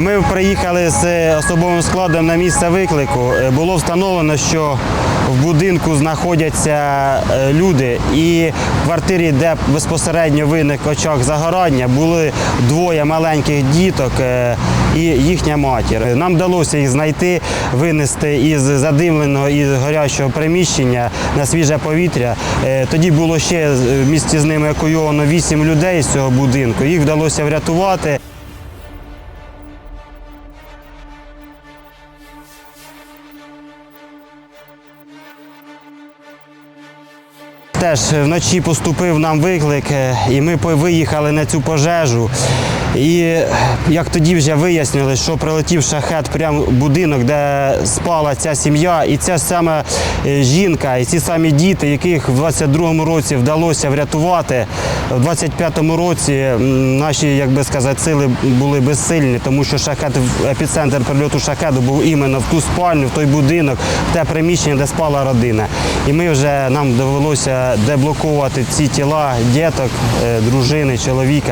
Ми приїхали з особовим складом на місце виклику. Е, Було встановлено, що в будинку знаходяться е, люди, і в квартирі, де безпосередньо виник очаг загорання, були двоє маленьких діток е, і їхня матір. Нам вдалося їх знайти, винести із задимленого і горячого приміщення на свіже повітря. Тоді було ще в місті з ними евакуйовано вісім людей з цього будинку. Їх вдалося врятувати. Теж вночі поступив нам виклик, е, і ми виїхали на цю пожежу. І як тоді вже вияснили, що прилетів шахет прямо в будинок, де спала ця сім'я, і це саме жінка, і ці самі діти, яких в 22-му році вдалося врятувати. В 25-му році наші, як би сказати, сили були безсильні, тому що шахет, епіцентр прильоту шахеду був іменно в ту спальню, в той будинок, в те приміщення, де спала родина. І ми вже нам довелося деблокувати ці тіла діток, е, дружини, чоловіка.